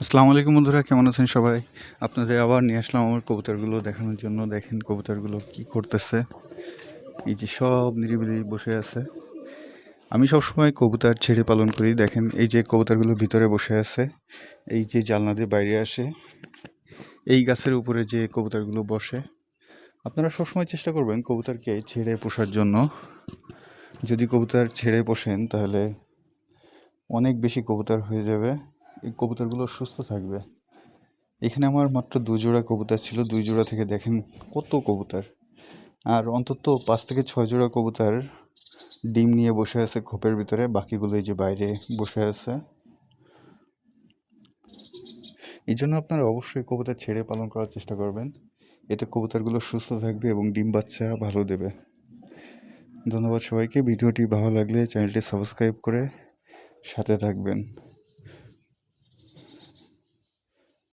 আসসালামু আলাইকুম বন্ধুরা, কেমন আছেন সবাই? আপনাদের আবার নিয়ে আসলাম আমার কবুতরগুলো দেখানোর জন্য। দেখেন কবুতরগুলো কি করতেছে। এই যে সব নিরিবিলি বসে আছে। আমি সবসময় কবুতর ছেড়ে পালন করি। দেখেন, এই যে কবুতরগুলো ভিতরে বসে আছে, এই যে জালনা দিয়ে বাইরে আসে, এই গাছের উপরে যে কবুতরগুলো বসে। আপনারা সবসময় চেষ্টা করবেন কবুতরকে ছেড়ে পোষার জন্য। যদি কবুতর ছেড়ে পোষেন, তাহলে অনেক বেশি কবুতর হয়ে যাবে। এই কবুতরগুলো সুস্থ থাকবে। এখানে আমার মাত্র দুই জোড়া কবুতর ছিল। দুই জোড়া থেকে দেখেন কত কবুতর। আর অন্তত পাঁচ থেকে ছয় জোড়া কবুতর ডিম নিয়ে বসে আছে খোপের ভিতরে। বাকিগুলো এই যে বাইরে বসে আছে। এই জন্য আপনারা অবশ্যই কবুতর ছেড়ে পালন করার চেষ্টা করবেন। এতে কবুতরগুলো সুস্থ থাকবে এবং ডিম বাচ্চা ভালো দেবে। ধন্যবাদ সবাইকে। ভিডিওটি ভালো লাগলে চ্যানেলটি সাবস্ক্রাইব করে সাথে থাকবেন।